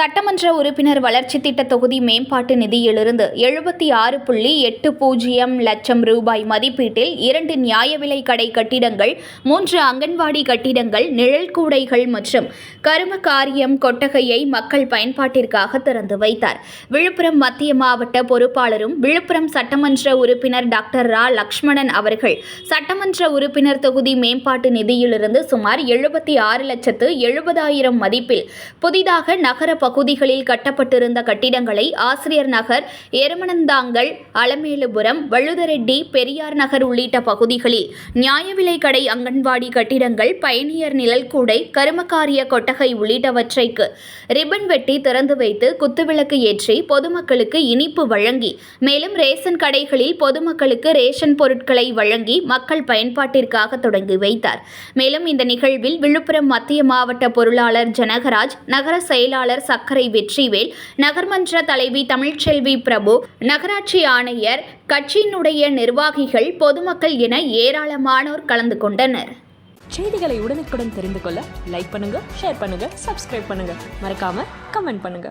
சட்டமன்ற உறுப்பினர் வளர்ச்சி திட்ட தொகுதி மேம்பாட்டு நிதியிலிருந்து எழுபத்தி ஆறு புள்ளி எட்டு பூஜ்ஜியம் லட்சம் ரூபாய் மதிப்பீட்டில் இரண்டு நியாய விலை கடை கட்டிடங்கள் மூன்று அங்கன்வாடி கட்டிடங்கள் நிழல் கூடைகள் மற்றும் கரும காரியம் கொட்டகையை மக்கள் பயன்பாட்டிற்காக திறந்து வைத்தார். விழுப்புரம் மத்திய மாவட்ட பொறுப்பாளரும் விழுப்புரம் சட்டமன்ற உறுப்பினர் டாக்டர் ரா. லக்ஷ்மணன் அவர்கள் சட்டமன்ற உறுப்பினர் தொகுதி மேம்பாட்டு நிதியிலிருந்து சுமார் எழுபத்தி ஆறு லட்சத்து எழுபதாயிரம் மதிப்பில் புதிதாக நகர பகுதிகளில் கட்டப்பட்டிருந்த கட்டிடங்களை ஆசிரியர் நகர் எருமனந்தாங்கல் அலமேலுபுரம் வழுதரெட்டி பெரியார் நகர் உள்ளிட்ட பகுதிகளில் நியாய விலை கடை அங்கன்வாடி கட்டிடங்கள் பயணியர் நிழல்கூடை கருமக்காரிய கொட்டகை உள்ளிட்டவற்றைக்கு ரிப்பன் வெட்டி திறந்து வைத்து குத்துவிளக்கு ஏற்றி பொதுமக்களுக்கு இனிப்பு வழங்கி மேலும் ரேஷன் கடைகளில் பொதுமக்களுக்கு ரேஷன் பொருட்களை வழங்கி மக்கள் பயன்பாட்டிற்காக தொடங்கி வைத்தார். மேலும் இந்த நிகழ்வில் விழுப்புரம் மத்திய மாவட்ட பொருளாளர் ஜனகராஜ் நகர செயலாளர் அக்கறை வெற்றிவேல் நகர்மன்ற தலைவி தமிழ்ச்செல்வி பிரபு நகராட்சி ஆணையர் கட்சியினுடைய நிர்வாகிகள் பொதுமக்கள் என ஏராளமானோர் கலந்து கொண்டனர். செய்திகளை உடனுக்குடன் தெரிந்து கொள்ள லைக் பண்ணுங்க ஷேர் பண்ணுங்க சப்ஸ்கிரைப் பண்ணுங்க. மறக்காம கமெண்ட் பண்ணுங்க.